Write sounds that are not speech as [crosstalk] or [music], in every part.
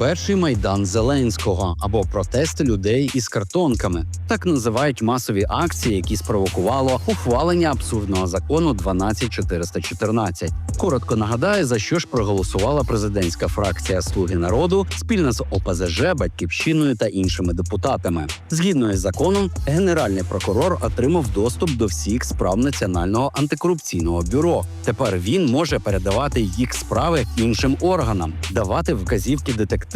перший майдан Зеленського або протести людей із картонками. Так називають масові акції, які спровокувало ухвалення абсурдного закону 12414. Коротко нагадаю, за що ж проголосувала президентська фракція Слуги народу спільно з ОПЗЖ, Батьківщиною та іншими депутатами. Згідно із законом, генеральний прокурор отримав доступ до всіх справ Національного антикорупційного бюро. Тепер він може передавати їх справи іншим органам, давати вказівки детективам,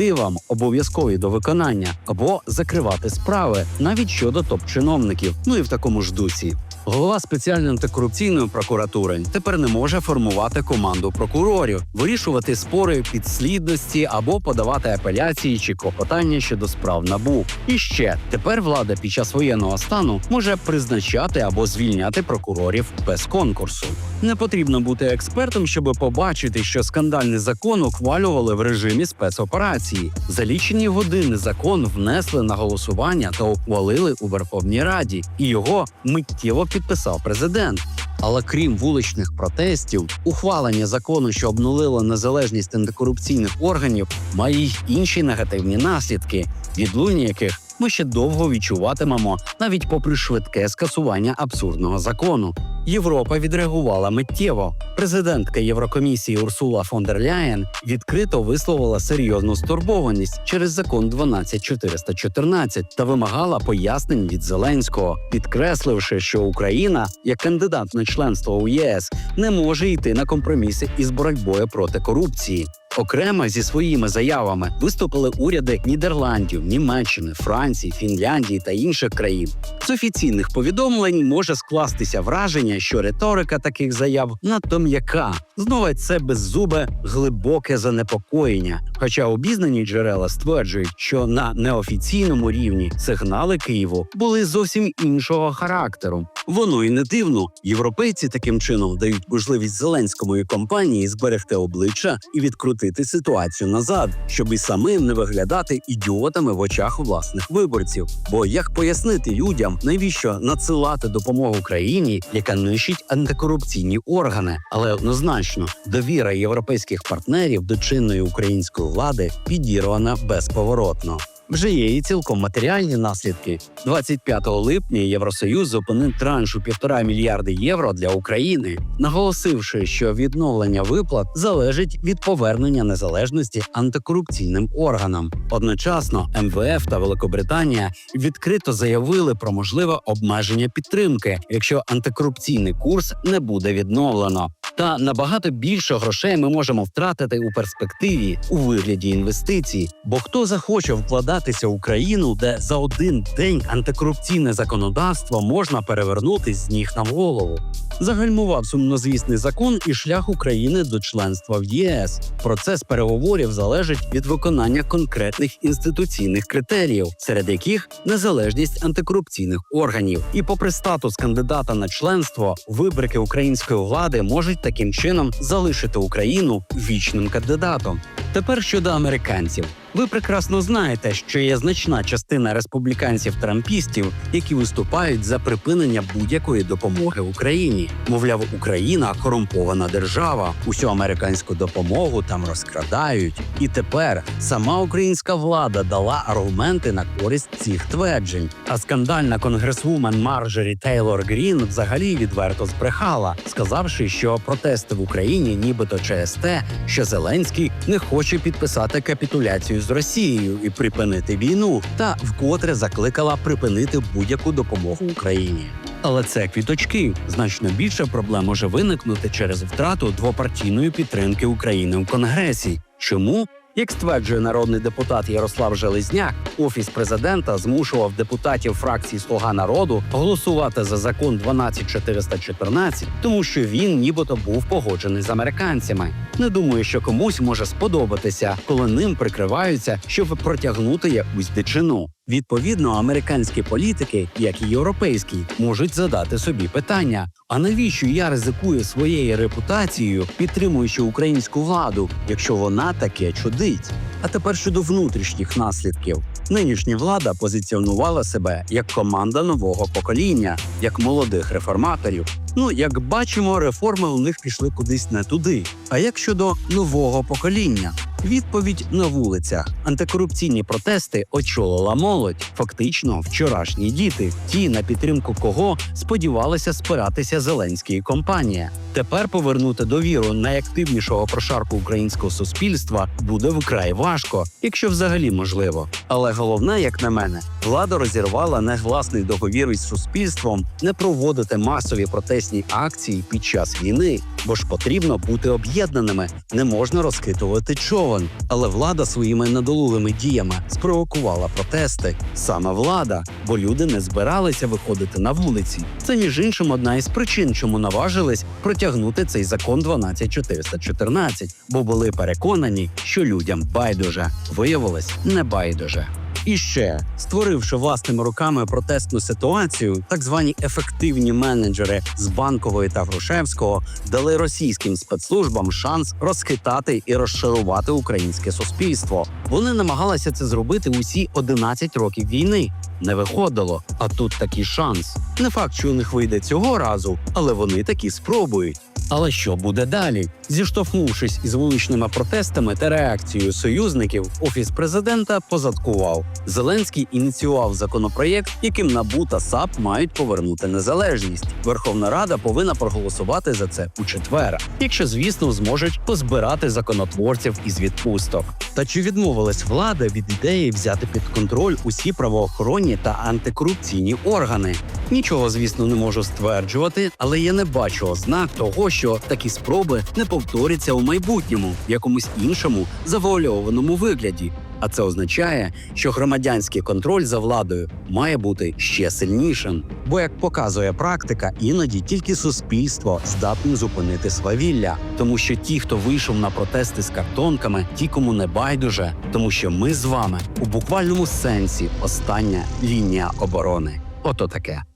обов'язкові до виконання, або закривати справи навіть щодо топ-чиновників. Ну і в такому ж дусі. Голова спеціальної антикорупційної прокуратури тепер не може формувати команду прокурорів, вирішувати спори підслідності або подавати апеляції чи клопотання щодо справ набу. І ще тепер влада під час воєнного стану може призначати або звільняти прокурорів без конкурсу. Не потрібно бути експертом, щоб побачити, що скандальний закон ухвалювали в режимі спецоперації. За лічені години закон внесли на голосування та ухвалили у Верховній Раді, і його миттєво підписав президент. Але крім вуличних протестів, ухвалення закону, що обнулило незалежність антикорупційних органів, має й інші негативні наслідки, відлуння яких ми ще довго відчуватимемо, навіть попри швидке скасування абсурдного закону. Європа відреагувала миттєво. Президентка Єврокомісії Урсула фон дер Ляєн відкрито висловила серйозну стурбованість через закон 12414 та вимагала пояснень від Зеленського, підкресливши, що Україна, як кандидат на членство у ЄС, не може йти на компроміси із боротьбою проти корупції. Окремо зі своїми заявами виступили уряди Нідерландів, Німеччини, Франції, Фінляндії та інших країн. З офіційних повідомлень може скластися враження, що риторика таких заяв надто м'яка. Знову це беззубе глибоке занепокоєння. Хоча обізнані джерела стверджують, що на неофіційному рівні сигнали Києву були зовсім іншого характеру. Воно і не дивно. Європейці таким чином дають можливість Зеленському і компанії зберегти обличчя і відкрутити ситуацію назад, щоб і самим не виглядати ідіотами в очах власних виборців. Бо як пояснити людям, навіщо надсилати допомогу країні, яка нищить антикорупційні органи, але однозначно довіра європейських партнерів до чинної української влади підірвана безповоротно. Вже є і цілком матеріальні наслідки. 25 липня Євросоюз зупинив транш у півтора мільярди євро для України, наголосивши, що відновлення виплат залежить від повернення незалежності антикорупційним органам. Одночасно МВФ та Великобританія відкрито заявили про можливе обмеження підтримки, якщо антикорупційний курс не буде відновлено. Та набагато більше грошей ми можемо втратити у перспективі у вигляді інвестицій. Бо хто захоче вкладатися в Україну, де за один день антикорупційне законодавство можна перевернути з ніг на голову? Загальмував сумнозвісний закон і шлях України до членства в ЄС. Процес переговорів залежить від виконання конкретних інституційних критеріїв, серед яких незалежність антикорупційних органів. І, попри статус кандидата на членство, вибрики української влади можуть таким чином залишити Україну вічним кандидатом. Тепер щодо американців. Ви прекрасно знаєте, що є значна частина республіканців-трампістів, які виступають за припинення будь-якої допомоги Україні. Мовляв, Україна корумпована держава, усю американську допомогу там розкрадають. І тепер сама українська влада дала аргументи на користь цих тверджень. А скандальна конгресвумен Марджорі Тейлор Грін взагалі відверто збрехала, сказавши, що протести в Україні, нібито через те, що Зеленський не хоче підписати капітуляцію з Росією і припинити війну, та вкотре закликала припинити будь-яку допомогу Україні. Але це квіточки. Значно більше проблем може виникнути через втрату двопартійної підтримки України у Конгресі. Чому? Як стверджує народний депутат Ярослав Железняк, офіс президента змушував депутатів фракції Слуга народу голосувати за закон 12414, тому що він нібито був погоджений з американцями. Не думаю, що комусь може сподобатися, коли ним прикриваються, щоб протягнути якусь дичину. Відповідно, американські політики, як і європейські, можуть задати собі питання: а навіщо я ризикую своєю репутацією, підтримуючи українську владу, якщо вона таке чудить? А тепер щодо внутрішніх наслідків. Нинішня влада позиціонувала себе як команда нового покоління, як молодих реформаторів. Ну, як бачимо, реформи у них пішли кудись не туди. А як щодо нового покоління? Відповідь на вулицях. Антикорупційні протести очолила молодь, фактично вчорашні діти. Ті, на підтримку кого сподівалися спиратися Зеленський і компанія. Тепер повернути довіру найактивнішого прошарку українського суспільства буде вкрай важко, якщо взагалі можливо. Але головне, як на мене, влада розірвала негласний договір із суспільством не проводити масові протестні акції під час війни, бо ж потрібно бути об'єднаними, не можна розкитувати човен. Але влада своїми недолугими діями спровокувала протести. Саме влада, бо люди не збиралися виходити на вулиці. Це між іншим одна із причин, чому наважились протягнути цей закон 12414, бо були переконані, що людям байдуже виявилось не байдуже. І ще створивши власними руками протестну ситуацію, так звані ефективні менеджери з банкової та Грушевського дали російським спецслужбам шанс розхитати і розшарувати українське суспільство. Вони намагалися це зробити усі 11 років війни. Не виходило, а тут такий шанс. Не факт, що у них вийде цього разу, але вони таки спробують. Але що буде далі? Зіштовхнувшись із вуличними протестами та реакцією союзників, офіс президента позадкував. Зеленський ініціював законопроєкт, яким НАБУ та САП мають повернути незалежність. Верховна Рада повинна проголосувати за це у четвер, якщо, звісно, зможуть позбирати законотворців із відпусток. Та чи відмовилась влада від ідеї взяти під контроль усі правоохоронні та антикорупційні органи? Нічого, звісно, не можу стверджувати, але я не бачу ознак того, що такі спроби не повторяться у майбутньому, в якомусь іншому завуальованому вигляді. А це означає, що громадянський контроль за владою має бути ще сильнішим. Бо, як показує практика, іноді тільки суспільство здатне зупинити свавілля, тому що ті, хто вийшов на протести з картонками, ті, кому не байдуже, тому що ми з вами у буквальному сенсі остання лінія оборони. Ото таке.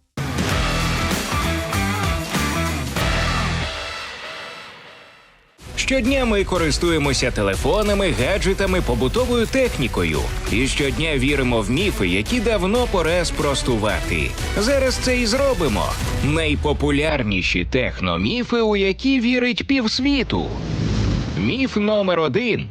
Щодня ми користуємося телефонами, гаджетами, побутовою технікою. І щодня віримо в міфи, які давно пора спростувати. Зараз це і зробимо. Найпопулярніші техноміфи, у які вірить півсвіту. Міф номер один: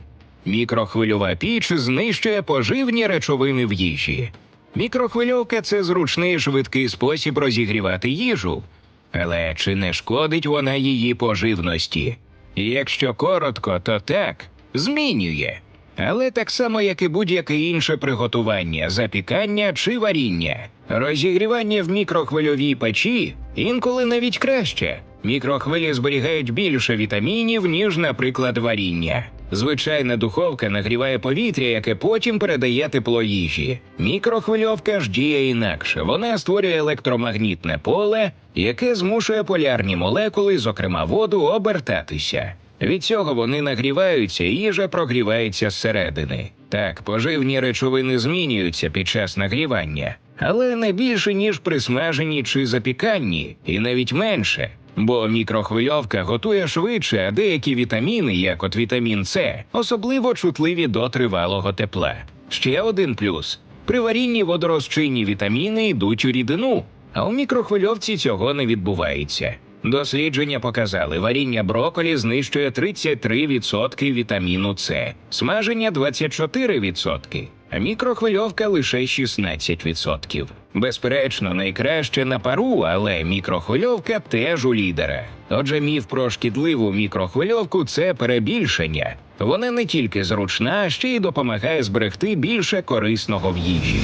мікрохвильова піч знищує поживні речовини в їжі. Мікрохвильовка це зручний швидкий спосіб розігрівати їжу. Але чи не шкодить вона її поживності? Якщо коротко, то так, змінює. Але так само, як і будь-яке інше приготування, запікання чи варіння. Розігрівання в мікрохвильовій печі інколи навіть краще. Мікрохвилі зберігають більше вітамінів, ніж, наприклад, варіння. Звичайна духовка нагріває повітря, яке потім передає тепло їжі. Мікрохвильовка ж діє інакше. Вона створює електромагнітне поле, яке змушує полярні молекули, зокрема воду, обертатися. Від цього вони нагріваються, і їжа прогрівається зсередини. Так, поживні речовини змінюються під час нагрівання, але не більше ніж при смаженні чи запіканні, і навіть менше. Бо мікрохвильовка готує швидше, а деякі вітаміни, як от вітамін С, особливо чутливі до тривалого тепла. Ще один плюс: при варінні водорозчинні вітаміни йдуть у рідину, а у мікрохвильовці цього не відбувається. Дослідження показали, варіння броколі знищує 33% вітаміну С, смаження 24%, а мікрохвильовка лише 16%. Безперечно, найкраще на пару, але мікрохвильовка теж у лідера. Отже, міф про шкідливу мікрохвильовку це перебільшення. Вона не тільки зручна, ще й допомагає зберегти більше корисного в їжі.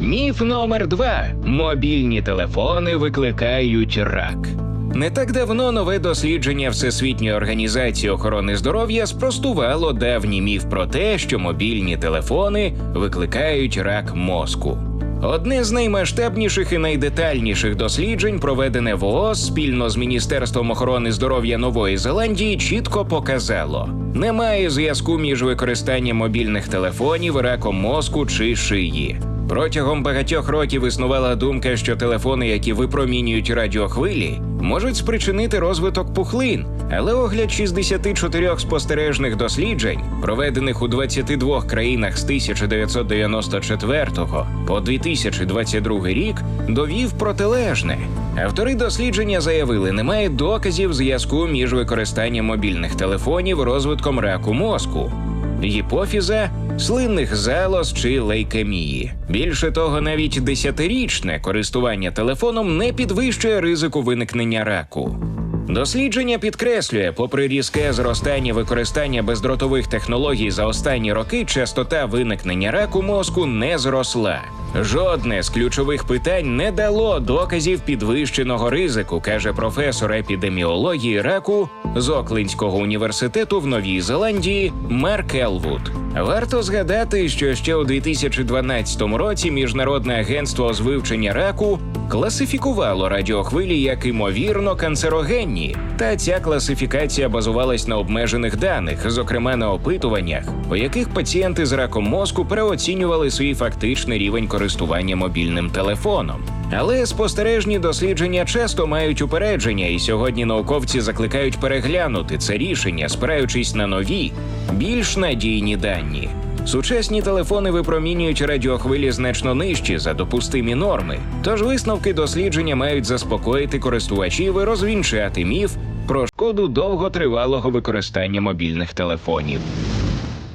Міф номер два: мобільні телефони викликають рак. Не так давно нове дослідження Всесвітньої організації охорони здоров'я спростувало давній міф про те, що мобільні телефони викликають рак мозку. Одне з наймасштабніших і найдетальніших досліджень, проведене в ООС спільно з Міністерством охорони здоров'я Нової Зеландії, чітко показало: немає зв'язку між використанням мобільних телефонів, раком мозку чи шиї. Протягом багатьох років існувала думка, що телефони, які випромінюють радіохвилі, можуть спричинити розвиток пухлин. Але огляд 64 спостережних досліджень, проведених у 22 країнах з 1994 по 2022 рік, довів протилежне. Автори дослідження заявили, немає доказів зв'язку між використанням мобільних телефонів розвитком раку мозку гіпофіза, слинних залоз чи лейкемії. Більше того, навіть десятирічне користування телефоном не підвищує ризику виникнення раку. Дослідження підкреслює, попри різке зростання використання бездротових технологій за останні роки, частота виникнення раку мозку не зросла. Жодне з ключових питань не дало доказів підвищеного ризику, каже професор епідеміології раку з Оклендського університету в Новій Зеландії Марк Елвуд. Варто згадати, що ще у 2012 році Міжнародне агентство з вивчення раку класифікувало радіохвилі як імовірно канцерогенні. Та ця класифікація базувалась на обмежених даних, зокрема на опитуваннях, у яких пацієнти з раком мозку переоцінювали свій фактичний рівень користування мобільним телефоном. Але спостережні дослідження часто мають упередження, і сьогодні науковці закликають переглянути це рішення, спираючись на нові, більш надійні дані. Сучасні телефони випромінюють радіохвилі значно нижчі за допустимі норми. Тож висновки дослідження мають заспокоїти користувачів і розвінчати міф про шкоду довготривалого використання мобільних телефонів.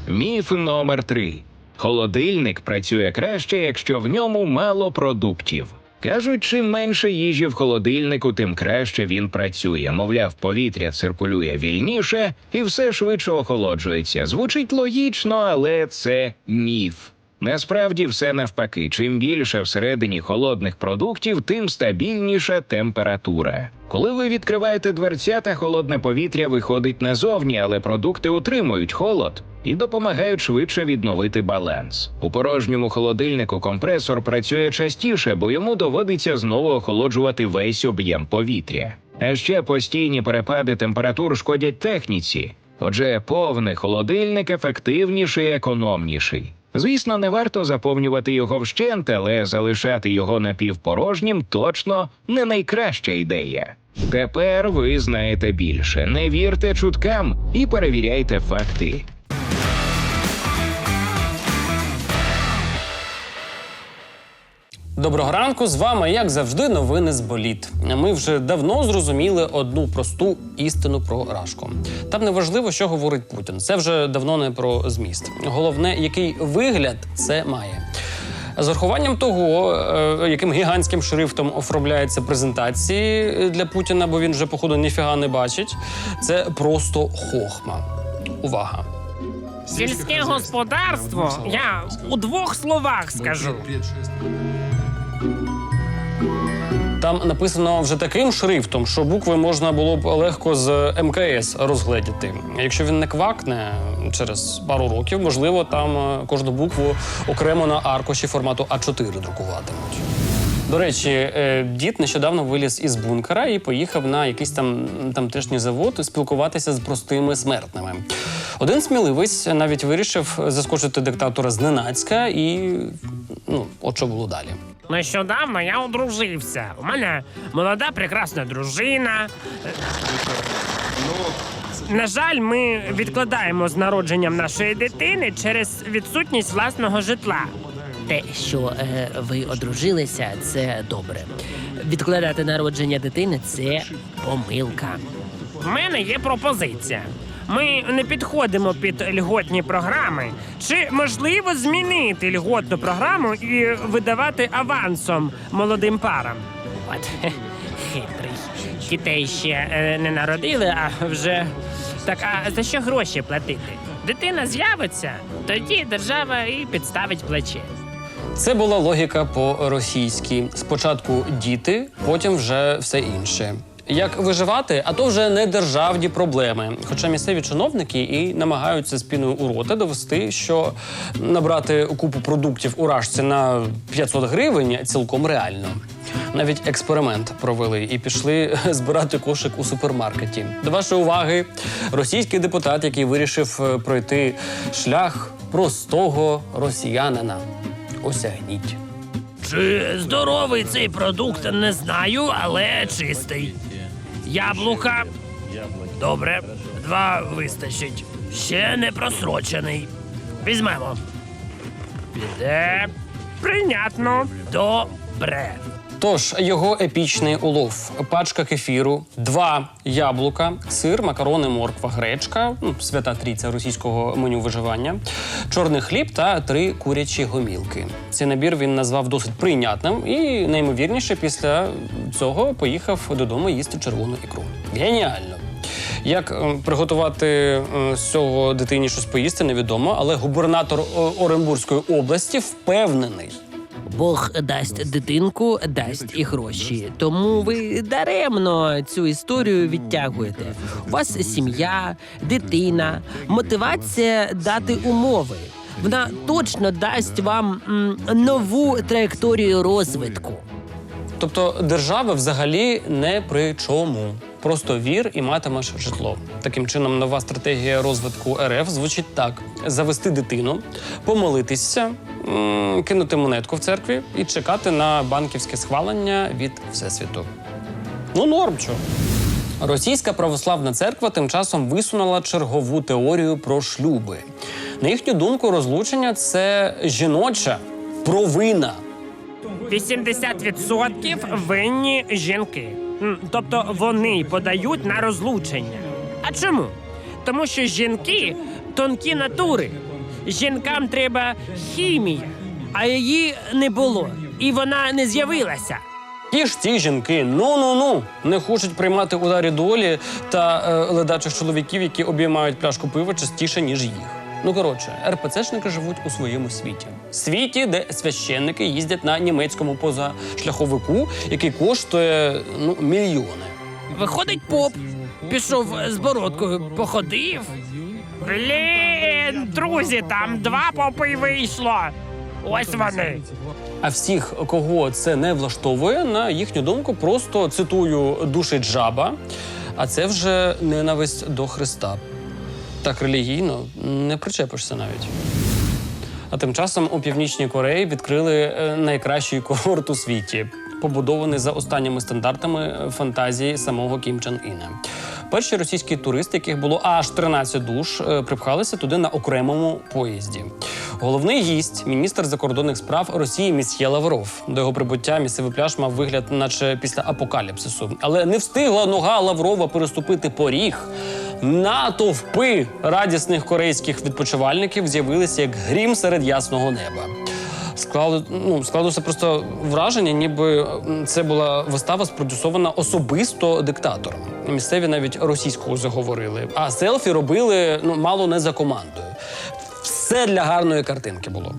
Міф номер 3 Холодильник працює краще, якщо в ньому мало продуктів. Кажуть, чим менше їжі в холодильнику, тим краще він працює. Мовляв, повітря циркулює вільніше і все швидше охолоджується. Звучить логічно, але це міф. Насправді все навпаки. Чим більше всередині холодних продуктів, тим стабільніша температура. Коли ви відкриваєте дверцята, холодне повітря виходить назовні, але продукти утримують холод і допомагають швидше відновити баланс. У порожньому холодильнику компресор працює частіше, бо йому доводиться знову охолоджувати весь об'єм повітря. А ще постійні перепади температур шкодять техніці. Отже, повний холодильник ефективніший і економніший. Звісно, не варто заповнювати його вщент, але залишати його напівпорожнім точно не найкраща ідея. Тепер ви знаєте більше. Не вірте чуткам і перевіряйте факти. Доброго ранку з вами, як завжди, новини з боліт. Ми вже давно зрозуміли одну просту істину про Рашку. Там не важливо, що говорить Путін. Це вже давно не про зміст. Головне, який вигляд це має. З урахуванням того, е, яким гігантським шрифтом оформляються презентації для Путіна, бо він вже, походу, ніфіга не бачить. Це просто хохма. Увага! Сільське господарство, я у двох словах скажу. Там написано вже таким шрифтом, що букви можна було б легко з МКС розгледіти. Якщо він не квакне через пару років, можливо, там е, кожну букву окремо на аркуші формату А4 друкуватимуть. До речі, е, дід нещодавно виліз із бункера і поїхав на якийсь там тамтешній завод спілкуватися з простими смертними. Один сміливець навіть вирішив заскочити диктатора зненацька, і ну, от що було далі. Нещодавно я одружився. У мене молода прекрасна дружина. На жаль, ми відкладаємо з народженням нашої дитини через відсутність власного житла. Те, що е, ви одружилися, це добре. Відкладати народження дитини це помилка. В мене є пропозиція. Ми не підходимо під льготні програми. Чи можливо змінити льготну програму і видавати авансом молодим парам? От [laughs] хитрий. Дітей ще е, не народили, а вже так. А за що гроші платити? Дитина з'явиться, тоді держава і підставить плече. Це була логіка по-російськи. Спочатку діти, потім вже все інше. Як виживати, а то вже не державні проблеми. Хоча місцеві чиновники і намагаються спіною у рота довести, що набрати купу продуктів у рашці на 500 гривень цілком реально. Навіть експеримент провели і пішли [laughs] збирати кошик у супермаркеті. До вашої уваги, російський депутат, який вирішив е, пройти шлях простого росіянина. Осягніть. Чи здоровий цей продукт, не знаю, але чистий. Яблука. Добре, два вистачить. Ще не просрочений. Візьмемо. Піде. Прийнятно. Добре. Тож його епічний улов: пачка кефіру, два яблука, сир, макарони, морква, гречка, ну, свята трійця російського меню виживання, чорний хліб та три курячі гомілки. Цей набір він назвав досить прийнятним і наймовірніше після цього поїхав додому їсти червону ікру. Геніально! Як е, приготувати е, з цього дитині щось поїсти, невідомо, але губернатор е, Оренбурзької області впевнений. Бог дасть дитинку, дасть і гроші. Тому ви даремно цю історію відтягуєте. У вас сім'я, дитина, мотивація дати умови. Вона точно дасть вам м, нову траєкторію розвитку. Тобто держава взагалі не при чому. Просто вір і матимеш житло. Таким чином, нова стратегія розвитку РФ звучить так: завести дитину, помолитися, кинути монетку в церкві і чекати на банківське схвалення від всесвіту. Ну, норм чо. Російська православна церква тим часом висунула чергову теорію про шлюби. На їхню думку, розлучення це жіноча провина. 80% винні жінки. Тобто вони подають на розлучення. А чому? Тому що жінки тонкі натури. Жінкам треба хімія, а її не було. І вона не з'явилася. Ті ж ці жінки, ну ну ну, не хочуть приймати ударі долі та е, ледачих чоловіків, які обіймають пляшку пива частіше, ніж їх. Ну коротше, РПЦшники живуть у своєму світі. Світі, де священники їздять на німецькому позашляховику, який коштує ну мільйони. Виходить поп, пішов з бородкою, походив. Блін, друзі, там два попи вийшло. Ось вони. А всіх, кого це не влаштовує, на їхню думку, просто цитую душить жаба. А це вже ненависть до Христа. Так релігійно не причепишся навіть. А тим часом у північній Кореї відкрили е, найкращий курорт у світі, побудований за останніми стандартами е, фантазії самого Кім Чен Іна. Перші російські туристи, яких було аж 13 душ, е, припхалися туди на окремому поїзді. Головний гість, міністр закордонних справ Росії Місьє Лавров. До його прибуття місцевий пляж мав вигляд, наче після апокаліпсису. Але не встигла нога Лаврова переступити поріг. Натовпи радісних корейських відпочивальників з'явилися як грім серед ясного неба. Склало, ну, складалося просто враження, ніби це була вистава спродюсована особисто диктатором. Місцеві навіть російською заговорили, а селфі робили ну, мало не за командою. Все для гарної картинки було.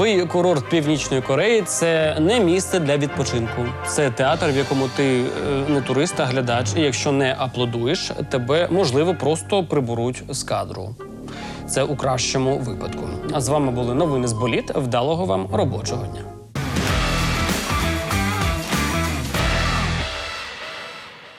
Новий курорт Північної Кореї це не місце для відпочинку. Це театр, в якому ти не турист, а глядач. І якщо не аплодуєш, тебе можливо просто приберуть з кадру. Це у кращому випадку. А з вами були новини з боліт. Вдалого вам робочого дня.